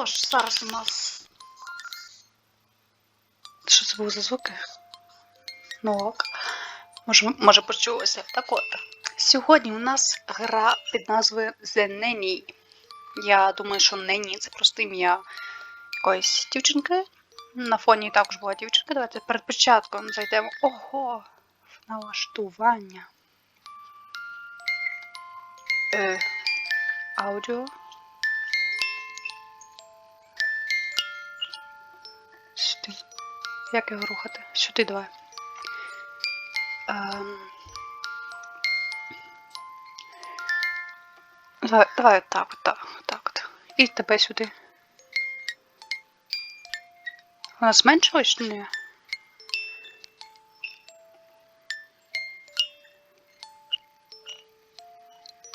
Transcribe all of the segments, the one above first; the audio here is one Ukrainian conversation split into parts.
Тож, зараз у нас. Що це були за звуки? Ну ок. Може, може почулося. Так от. Сьогодні у нас гра під назвою The Nanny. Я думаю, що Nanny це просто ім'я якоїсь дівчинки. На фоні також була дівчинка. Давайте перед початком зайдемо. Ого! Налаштування. Е, аудіо. Як його рухати? Сюди давай. Ем... Давай, давай так, так, так. І тебе сюди. Вона зменшилась чи ні?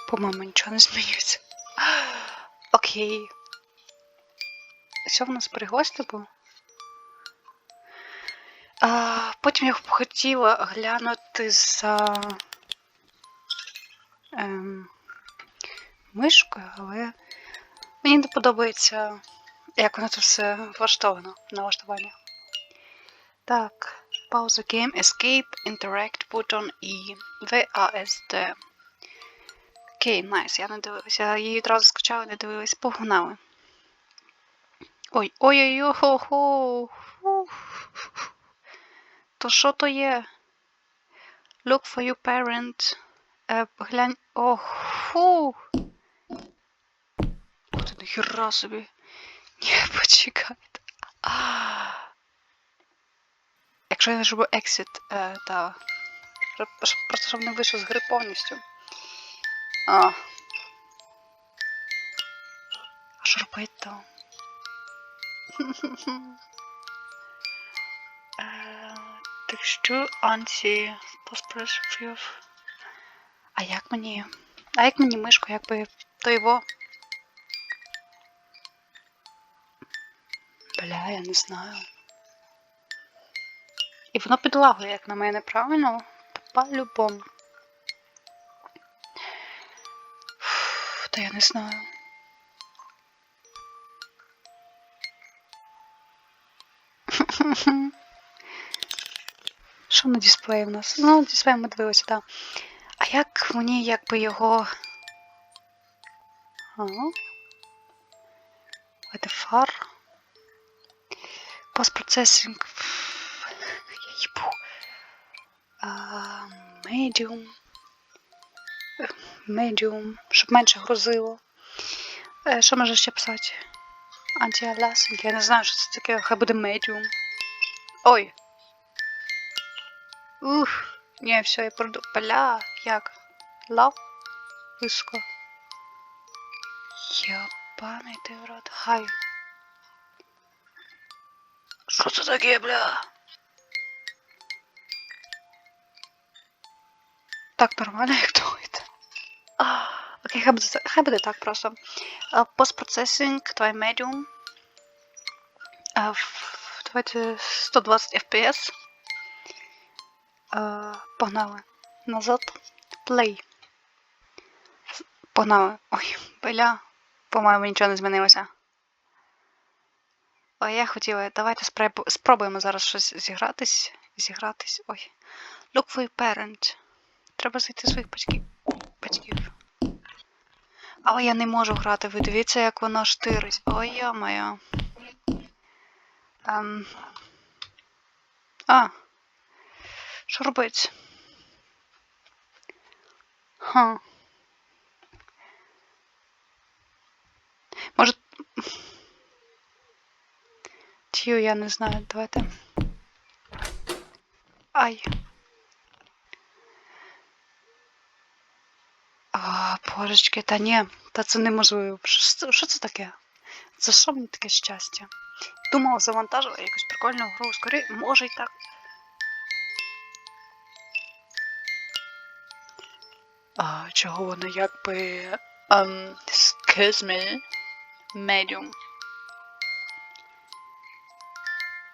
По-моєму, нічого не змінюється. Окей. Що в нас перегость типу? Потім я б хотіла глянути за ем, мишкою, але мені не подобається, як воно це все влаштовано налаштування. Так, пауза game, escape, interact, button і VASD. Окей, найс, я не дивилася. Її одразу скачала, не дивилась, погнали. Ой, ой-ой-ой, хо-хо. То що то є? Look for your parent. Е, глянь. Ох, фу. Ух ти, нахіра собі. Ні, почекайте. А. Якщо я нажму exit, е, та. Просто щоб не вийшов з гри повністю. А. А що робити то? що анті поспрашив. А як мені? А як мені мишку, якби то його? Бля, я не знаю. І воно підлагує, як на мене, правильно? По-любому. Та я не знаю. Що на дисплеї в нас? Ну, дисплей ми дивилися, так. А як мені якби його. А? Це фар. Постпроцесинг. Я їбу. Medium. Medium. Щоб менше грузило. Е, Що може ще писати? Антиалясинг. Я не знаю, що це таке. Хай буде medium. Ой. Ух. Ні, все, я проду. Бля, як? Лав? Високо. Ябаний ти в рот. Хай. Що це таке, бля? Так нормально, як думаєте? А, Окей, хай буде, хай буде так просто. Постпроцесинг, твій в- Давайте 120 FPS. А, Погнали. Назад. Play. Погнали. Ой, бля. По-моєму, нічого не змінилося. А я хотіла, давайте спробуємо зараз щось зігратись. Зігратись. Ой. Look for your parent. Треба знайти своїх батьків. батьків. Але я не можу грати. Ви дивіться, як воно штирить. Ой, я моя. Ем... А. Що робить? Ха. Може. Тю, я не знаю, давайте. Ай. А, божечки, та ні, та це неможливо. Що, що це таке? За що мені таке щастя? Думала, завантажила якусь прикольну гру. Скорі, може й так. а, чого воно якби um, ем, excuse me, medium.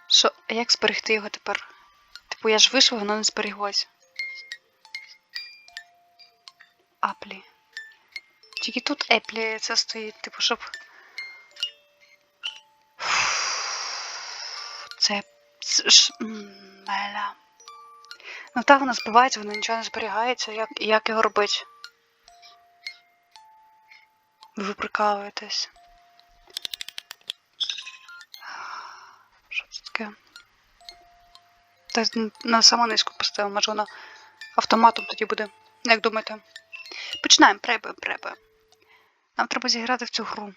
Що, як зберегти його тепер? Типу я ж вийшла, воно не збереглось. Аплі. Тільки тут еплі це стоїть, типу, щоб. Це. Меля. Ну так, воно збивається, воно нічого не зберігається. Як, як його робити? Ви прикалуєтесь. Що це таке? Та на саму низьку поставимо, може вона автоматом тоді буде. Як думаєте? Починаємо, пребуємо, пребуємо. Нам треба зіграти в цю гру.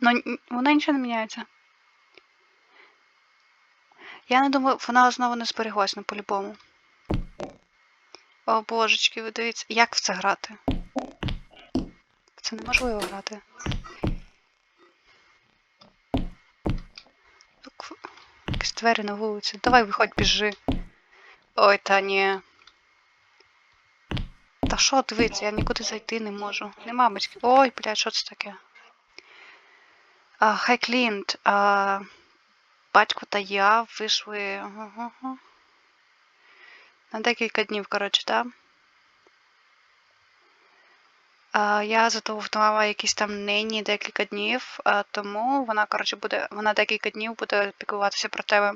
Ну, вона нічого не міняється. Я не думаю, вона знову не збереглась, ну по-любому. О божечки, ви дивіться, як в це грати? Це неможливо грати. Якісь двері на вулиці. Давай виходь, біжи. Ой, та ні. Та що дивіться, я нікуди зайти не можу. Нема батьків. Ой, блядь, що це таке? А, Хай Клінт. А, батько та я вийшли. На декілька днів, коротше, так? Я зателефонувала якісь там нині декілька днів, тому вона, коротше, буде, вона декілька днів буде піклуватися про тебе.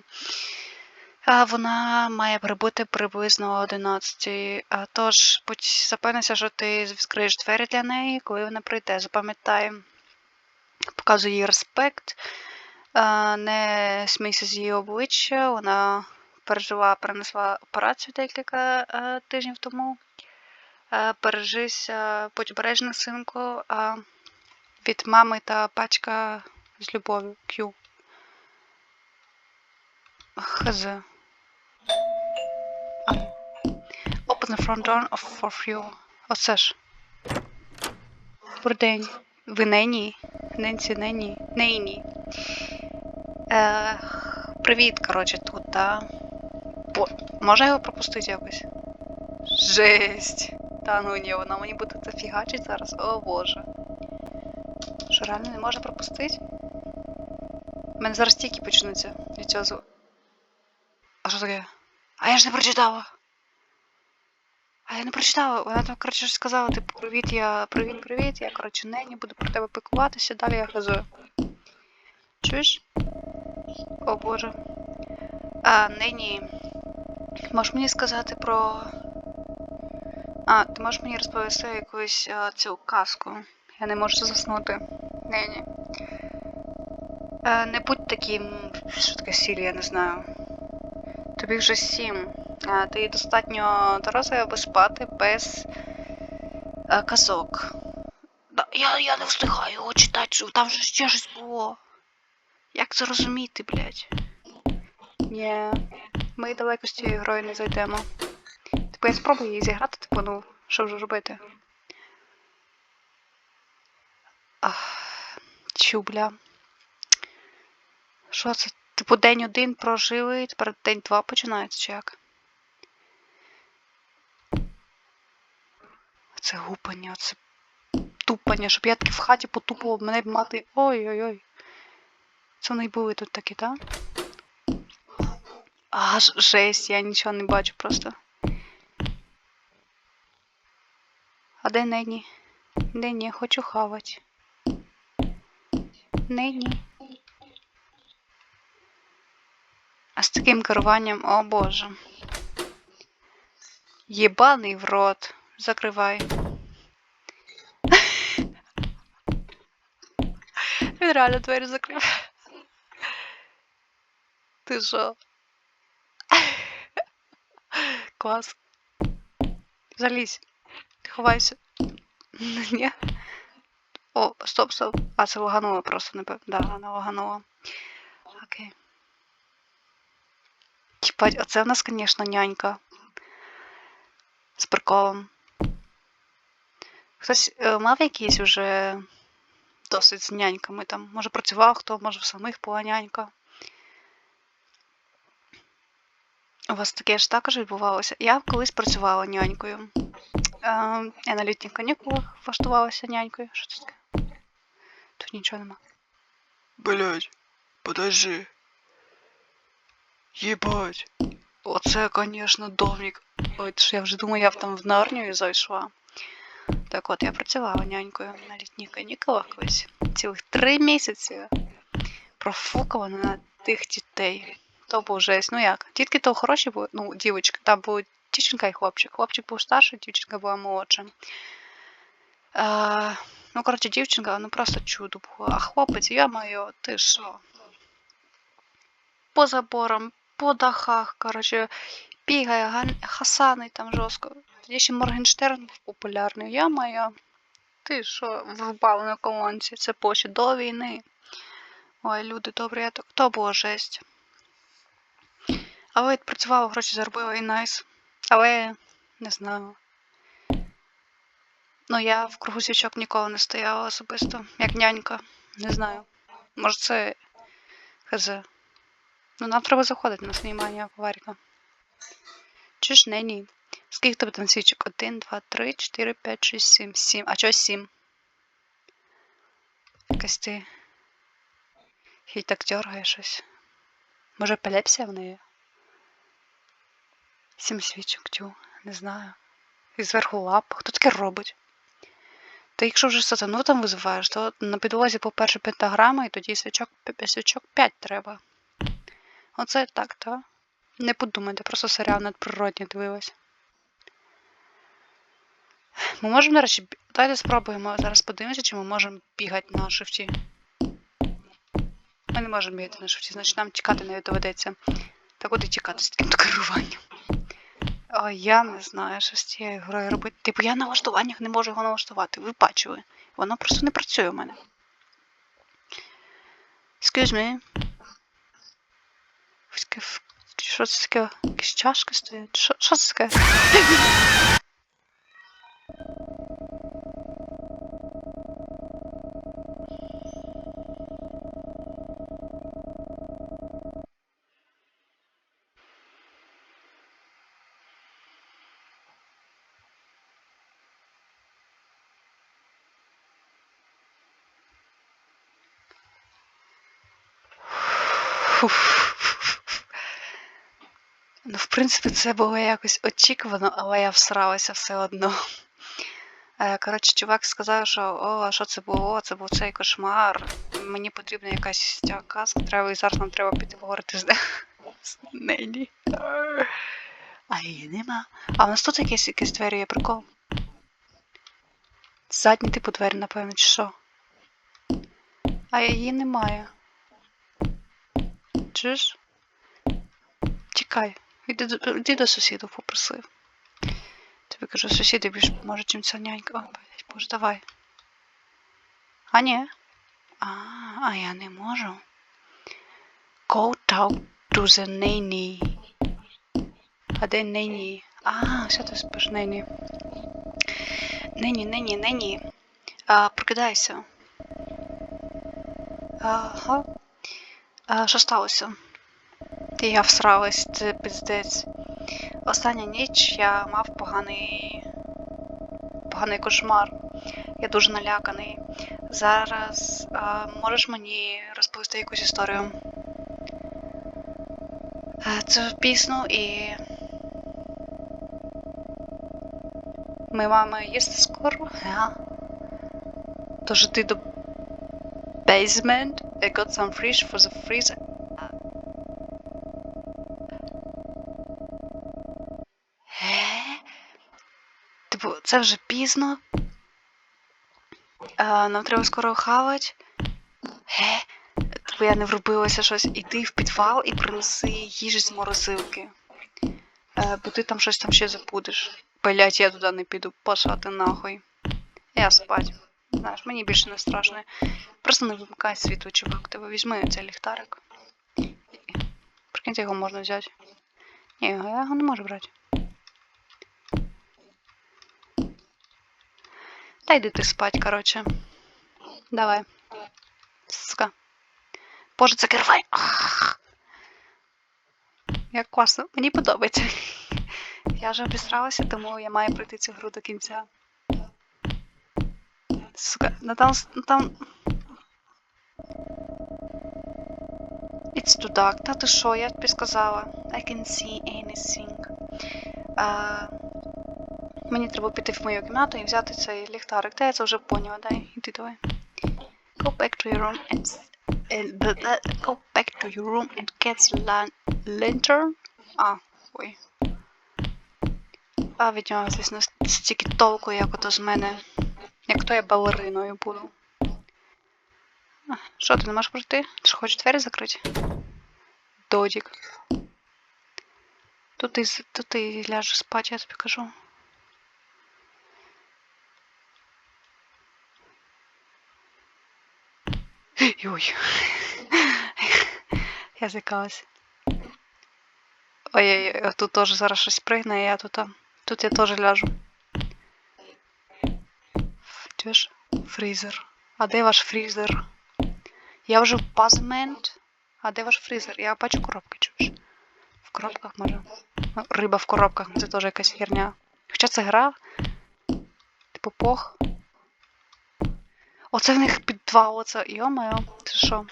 А, вона має прибути приблизно о 11. А, тож, будь запевнися, що ти відкриєш двері для неї, коли вона прийде. Запам'ятай, показуй їй респект, не смійся з її обличчя. Вона пережила, перенесла операцію декілька тижнів тому. Е, Бережися, будь обережна, синку, від мами та батька з любов'ю. Q. Хз. Open the front door of for you. Оце ж. Добрий день. Ви Нені? Ненсі Нені? Нейні. Е, привіт, коротше, тут, та. Бо... Можна його пропустити якось? Жесть. Та ну ні, вона мені буде зафігачить зараз. О боже. Що реально не можна пропустити? У мене зараз тільки почнуться від цього зву. А що таке? А я ж не прочитала. А я не прочитала. Вона там, коротше, сказала, типу, привіт, я. Привіт, привіт. Я, коротше, нені буду про тебе піклуватися, далі я газую. Чуєш? О боже. А, нені. Можеш мені сказати про. А, ти можеш мені розповісти якусь а, цю казку? Я не можу заснути. Ні, ні. Е, не будь таким. Що таке сіль, я не знаю. Тобі вже сім. А, ти достатньо дорослий, аби спати без е, казок. Я, я не встигаю його читати, там же ще щось було. Як це розуміти, блядь? Ні. Ми далеко з цією грою не зайдемо. Типу я спробую її зіграти, типу, ну, що вже робити? Ах, чубля. Що це? Типу день один прожили, тепер день два починається, чи як? Це гупання, це тупання, щоб я таки в хаті потупував, мене б мати. Ой-ой-ой. Це вони були тут такі, так? А, жесть, я нічого не бачу просто. А де Нені? Нені, я хочу хавать. Нені. А з таким керуванням, о боже. Єбаний в рот. Закривай. Він реально двері закрив. Ти що? Клас. Залізь. Ховайся. Ні. О, стоп, стоп. А, це лагануло просто, напевно. Да, вона лаганула. Окей. Тіпать, оце в нас, звісно, нянька. З приколом. Хтось е, мав якийсь уже досить з няньками там. Може працював хто, може в самих була нянька. У вас таке ж також відбувалося? Я колись працювала нянькою. Е, я на літніх канікулах влаштувалася нянькою. Що це таке? Тут нічого нема. Блять, подожди. Ебать. Оце, звісно, домик. Ой, ж я вже думаю, я б там в Нарнію зайшла. Так от, я працювала нянькою на літніх канікулах колись. Цілих три місяці. профукала на тих дітей. То був жесть. Ну як? Дітки то хороші були, ну, дівчатки, там були дівчинка і хлопчик. Хлопчик був старший, дівчинка була молодша. А, ну, коротше, дівчинка, ну просто чудо було. А хлопець, я маю, ти що? По заборам, по дахах, коротше, бігає, хасанить там жорстко. Тоді ще Моргенштерн був популярний. Я маю. Ти що, врубав на колонці? Це поші до війни. Ой, люди добрі, я так. То було жесть. Але відпрацювала, гроші заробила і найс. Але не знаю. Ну, я в кругу свічок ніколи не стояла особисто, як нянька. Не знаю. Може це. Хз. Ну, нам треба заходити на знімання акваріка. Чи ж не ні? Скільки тебе там свічок? 1, 2, 3, 4, 5, 6, 7, 7. А чого 7? Якась ти. Хій так дергає щось. Може епілепсія в неї? Сім свічок, тю, не знаю. І зверху лапа. Хто таке робить? Та якщо вже сатану там визиваєш, то на підлозі, по-перше, пентаграма, і тоді свічок, свічок 5 треба. Оце так, та? Не подумайте, просто серіал надприродні дивилась. Ми можемо, до давайте спробуємо зараз подивимося, чи ми можемо бігати на шифті. Ми не можемо бігати на шифті, значить нам тікати не доведеться. Та куди тікати з таким керуванням? О, я не знаю, що з цією грою робити. Типу, я на налаштуваннях не можу його налаштувати. Ви бачили. Воно просто не працює у мене. Excuse me. Що це таке? Якісь чашки стоять? Що це таке? Ну, в принципі, це було якось очікувано, але я всралася все одно. Е, Коротше, чувак сказав, що о, що це було? Це був цей кошмар. Мені потрібна якась казка, треба і зараз нам треба піти поговорити з, Нелі. А її нема. А у нас тут якісь, якісь двері є прикол. Задні типу двері, напевно, чи що? А її немає. Чуєш? Тікай. Іди до, сусідів попросив. Тобі кажу, сусіди більш може, чим ця нянька. О, блядь, боже, давай. А ні. А, а я не можу. Go talk to the nanny. А де нені? А, що ти спиш, нені? Нені, нені, нені. А, прокидайся. Ага. А, що сталося? Ти Я всралась, це пиздець. Остання ніч я мав поганий. поганий кошмар. Я дуже наляканий. Зараз а, можеш мені розповісти якусь історію? Це пісно і. Ми маємо їсти скоро? Ja. Тож ти до basement. I got some fish for the freezer. Типу, це вже пізно. А, нам треба скоро хавати. Е? Типу я не врубилася щось. Іди в підвал і принеси їжі з морозилки. Е, бо ти там щось там ще забудеш. Блять, я туди не піду. Пошла ти нахуй. Я спать. Знаєш, мені більше не страшно. Просто не вимикай світло, чувак. Тебе візьми цей ліхтарик. Прикиньте, його можна взяти. Ні, я його не можу брати. Та йди ти спать, коротше. Давай. Сука. Боже, закривай. Ах. Як класно. Мені подобається. Я вже обісралася, тому я маю пройти цю гру до кінця. Сука, ну там. Ну там. It's too dark. Та ти що, я тобі сказала. I can see anything. А, мені треба піти в мою кімнату і взяти цей ліхтарик. Та я це вже поняла, дай, іди давай. Go back to your room and and the- go back to your room and get the lan- lantern. А, ой. А від нього, звісно, стільки толку, як ото з мене. Як то я балериною буду. Що, ти не можеш пройти? Ти ж хочеш двері закрити? Додік. Тут ти, тут ти ляжеш спати, я тобі кажу. Ой. Я злякалась. Ой-ой-ой, тут теж зараз щось пригне, і я тут. Тут я теж ляжу. Чуєш? Фрізер. А де ваш фрізер? Я вже в пазмент. А де ваш фрізер? Я бачу коробки, чуєш? В коробках може. Ну, Риба в коробках, це теж якась херня. Хоча це гра. Типу пох. Оце в них під два оце. Йо-моє, це що?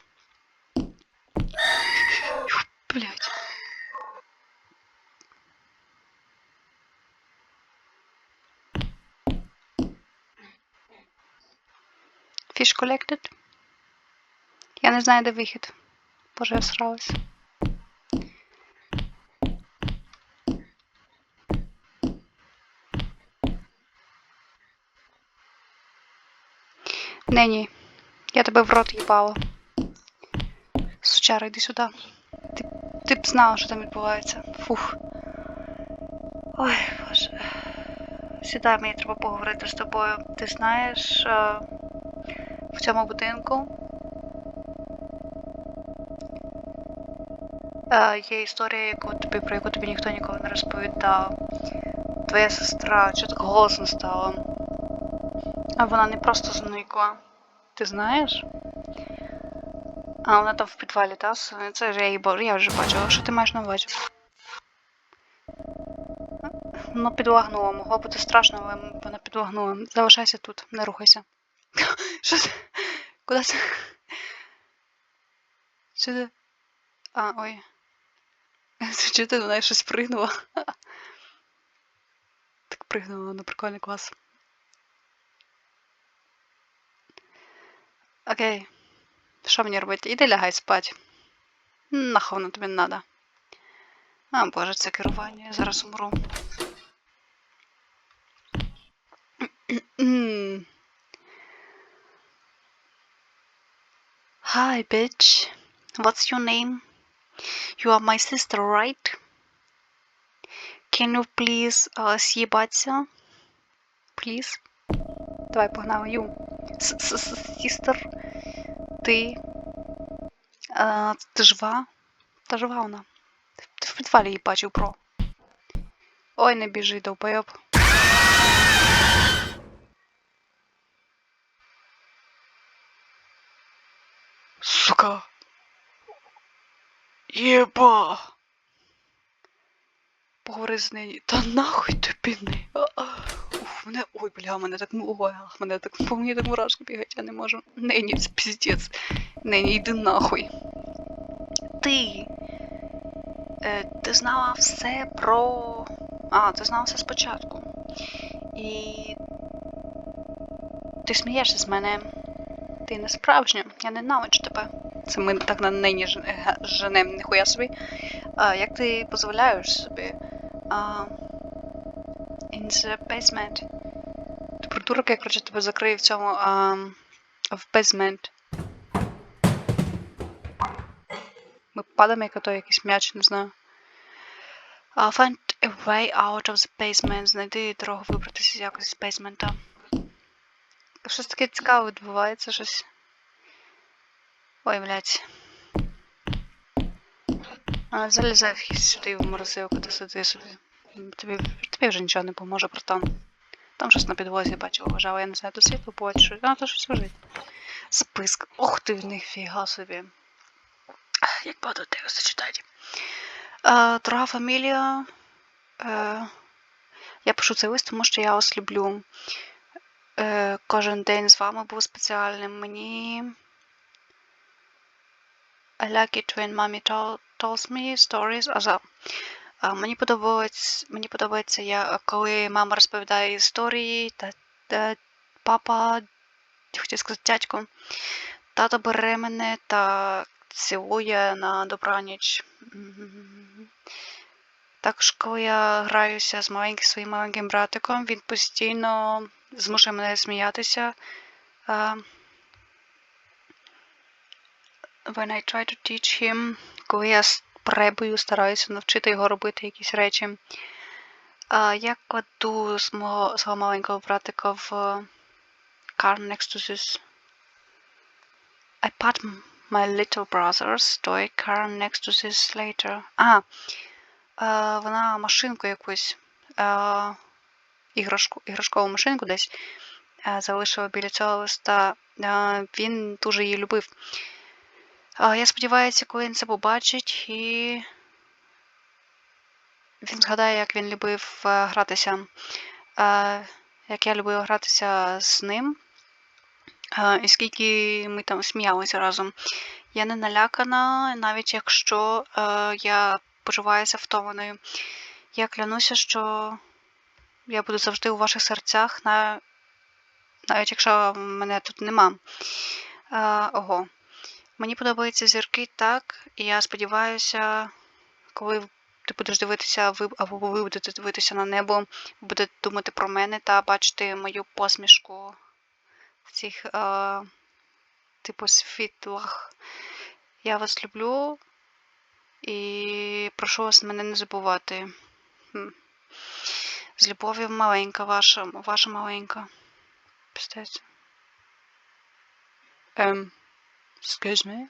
Блять. Fish collected. Я не знаю, де вихід. Боже, я всралась. Не, ні. Я тебе в рот їбала. Сучара, йди сюди. Ти, ти б знала, що там відбувається. Фух. Ой, боже. Сідай, мені треба поговорити з тобою. Ти знаєш, е, в цьому будинку е, є історія, яку тобі, про яку тобі ніхто ніколи не розповідав. Твоя сестра, що так голосно стало. А вона не просто зникла. Ти знаєш? А вона там в підвалі, та? Це ж я її бо- я вже бачила. Що ти маєш на увазі? Ну, підлагнула. Могло бути страшно, але вона підлагнула. Залишайся тут, не рухайся. Що ти? Куди? Що ти? А, ой. Чи ти до щось пригнула? Так пригнула, ну прикольний клас. Окей. Що мені робити? Іди лягай спать. Нахуй воно тобі надо. А, боже, це керування, я зараз умру. Hi, bitch. What's your name? You are my sister, right? Can you please uh, съебаться? Please? Давай, погнали. You. Sister. Ти. А, ти жива? Та жива вона. Ти в підвалі її бачив, про. Ой, не біжи, довбойоб. Сука. Єба. Поговори з нею. Та нахуй тобі не. Уф, мене. Ой, бля, мене так ой, мене так по мені так мурашки бігають, я не можу. Нені, це піздець. Нені, йди нахуй. Ти. Е, ти знала все про. А, ти знала все спочатку. І. Ти смієшся з мене. Ти не справжня, я ненавиджу тебе. Це ми так на нині ге- женем, ніхуя собі. А, як ти дозволяєш собі? А, in the basement. Придурок, я коротше тебе закрию в цьому а, в basement. Ми падаємо, як ото якийсь м'яч, не знаю. Uh, find a way out of the basement. Знайди дорогу вибратися якось з бейсмента. Щось таке цікаве відбувається, щось. Ой, блядь. А, залізай сюди в морозилку, ти сиди собі. Тобі, тобі вже нічого не поможе, братан. Там щось на підлозі бачив, вважав, я не знаю, то світло бачу, що. А, то щось лежить. Список. Ох ти в них фіга собі. Як багато тексту читати. Дорога фамілія. Е, я пишу цей лист, тому що я вас люблю. Е, кожен день з вами був спеціальним. Мені. I like it when mommy tell, tells me stories. За. Мені подобається, мені подобається, я, коли мама розповідає історії, та, та папа, хотів сказати дядько, Тато бере мене та цілує на добраніч. Також, коли я граюся з маленьким своїм маленьким братиком, він постійно змушує мене сміятися. When I try to teach him, коли я спребую, стараюся навчити його робити якісь речі. Я кладу з мого, свого маленького братика в car next to this. I put my little brother's toy car next to this later. А, е, вона машинку якусь, е, іграшку, іграшкову машинку десь е, залишила біля цього листа. Е, він дуже її любив. Я сподіваюся, коли він це побачить, і він згадає, як він любив е, гратися. Е, як я любив гратися з ним. Е, і скільки ми там сміялися разом. Я не налякана, навіть якщо я почуваюся втомленою. Я клянуся, що я буду завжди у ваших серцях, навіть якщо мене тут нема. Ого. Мені подобаються зірки так, і я сподіваюся, коли ти будеш дивитися, ви або ви будете дивитися на небо, будете думати про мене та бачити мою посмішку в цих е, типу світлах. Я вас люблю і прошу вас мене не забувати. З любов'ю маленька ваша, ваша маленька. Пістець. Ем, excuse me?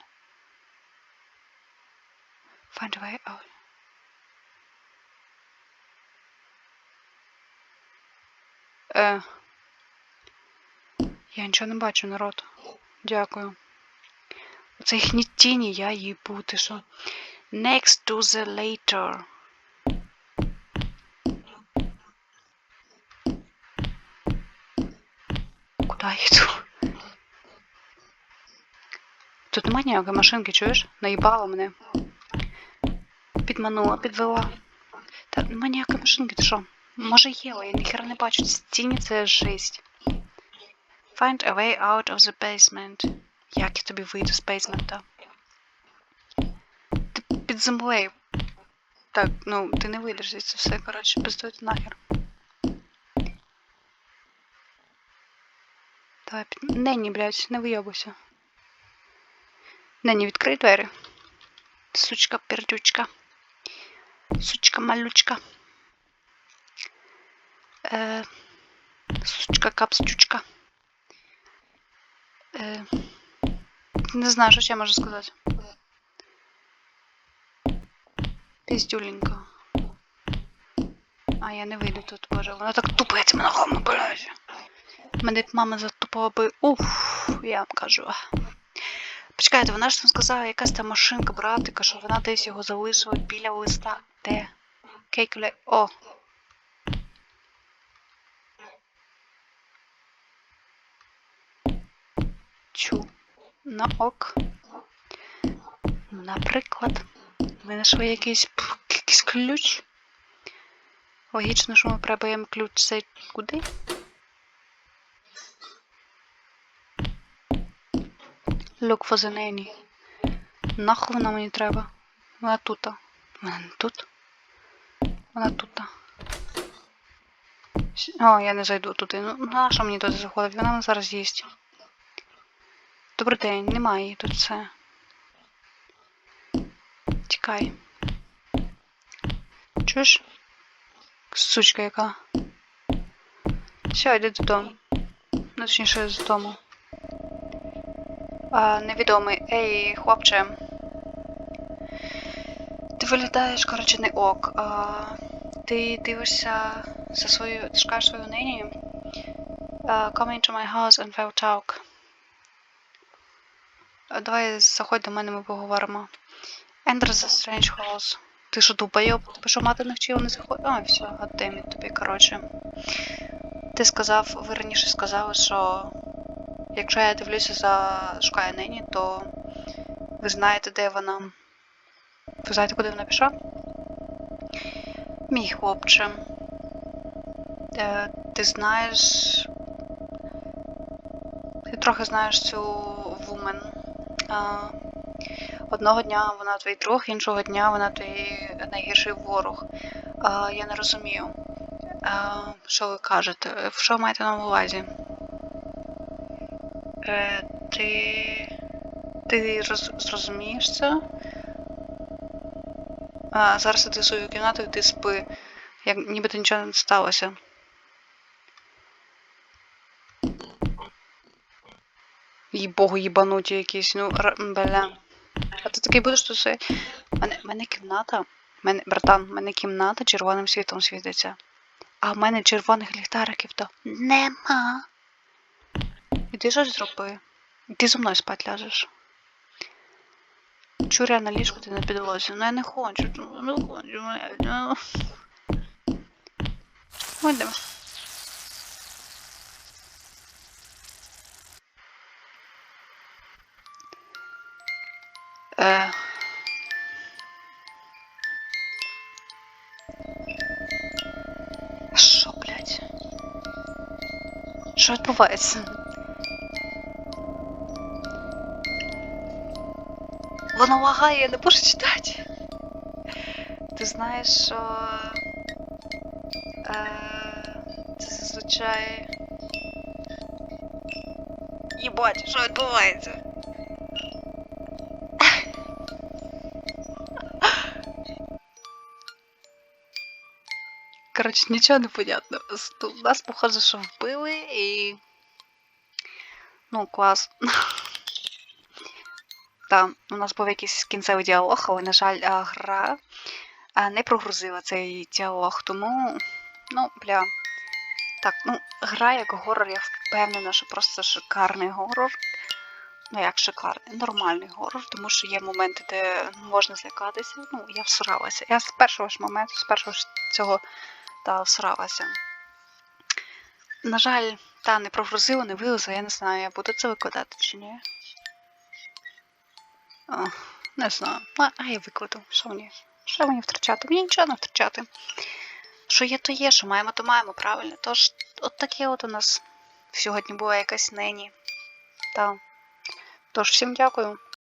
Find a way out. Е. Я нічого не бачу, народ. Дякую. Це їхні тіні, я їбу, ти що? Next to the later. Куди я йду? Тут немає ніякої машинки, чуєш? Наїбала мене. Підманула, підвела. Та немає ніякої машинки, ти що? Може є, але я ніхера не бачу. Ці тіні це жесть. Find a way out of the basement. Як я тобі вийду з бейсмента? Ти під землею. Так, ну, ти не вийдеш звідси все, коротше, пиздуйте нахер. Давай, під... Ненні, блядь, не вийобуйся. Ненні, відкрий двері. Сучка пердючка. Сучка малючка. Е... Сучка капсучка. Е... Не знаю, що ще можу сказати. Піздюленька. А я не вийду тут, боже. Вона так тупається мене ногами, блядь. Мене мама затупала би. Уф, я вам кажу. Почекайте, вона ж там сказала, якась там машинка братика, що вона десь його залишила біля листа. Де? Кейкуле. О! Чу. На ок. Наприклад, ми знайшли якийсь, якийсь ключ. Логічно, що ми прибаємо ключ цей куди? Look for the. Нахуй вона мені треба. Вона тут. Вона не тут. Вона тут. О, я не зайду туди. Ну, на що мені туди заходить? Вона мене зараз їсть. Добрий день, немає її тут все. Тікай. Чуєш? Сучка яка. Все, йди додому. Ну, точніше, з дому. А, невідомий. Ей, хлопче. Ти виглядаєш, коротше, не ок. А, ти дивишся за свою. Ти шукаєш свою нині. Uh, come into my house and we'll talk. Давай заходь до мене, ми поговоримо. Enter the strange house. Ти що долбойоб? Тебе що мати не вчила не заходь? А, все, гаддеміт тобі, коротше. Ти сказав, ви раніше сказали, що якщо я дивлюся за шукає нині, то ви знаєте, де вона. Ви знаєте, куди вона пішла? Мій хлопче. Е, ти знаєш. Ти трохи знаєш цю вумен. Одного дня вона твій друг, іншого дня вона твій найгірший ворог. Я не розумію. Що ви кажете? Що маєте на увазі? Е, ти. Ти роз... зрозумієш це? А, зараз в свою кімнату і ти спи. Як нібито нічого не сталося. Їй богу, їбануті якісь, ну, бля. А ти такий будеш тут все. Мене, мене кімната. Мене, братан, мене кімната червоним світом світиться. А в мене червоних ліхтариків то нема. Іди щось зроби. Ти зі мною спать ляжеш. Чур я на ліжку, ти на підлозі. Ну я не хочу, не хочу. Ходимо. Е. Що, блядь? Що відбувається? Воно лагає, я не можу читати. Ти знаєш, що. Е, це зазвичай. Їбать, що відбувається? Коротше, нічого не понятно. Нас, похоже, що вбили і. Ну, клас. Там у нас був якийсь кінцевий діалог, але, на жаль, гра не прогрузила цей діалог, тому. Ну, бля. Так, ну, гра як горор, я впевнена, що просто шикарний горор. Ну, як шикарний, нормальний горор, тому що є моменти, де можна злякатися. Ну, я всралася. Я з першого ж моменту, з першого ж цього та всралася. На жаль, та не прогрузила, не вилазила, я не знаю, я буду це викладати чи ні. Не знаю. А, а я викладу. Що мені? Що мені втрачати? Мені нічого не втрачати. Що є, то є, що маємо, то маємо, правильно. Тож, от таке от у нас сьогодні була якась нені. Та. Тож, всім дякую.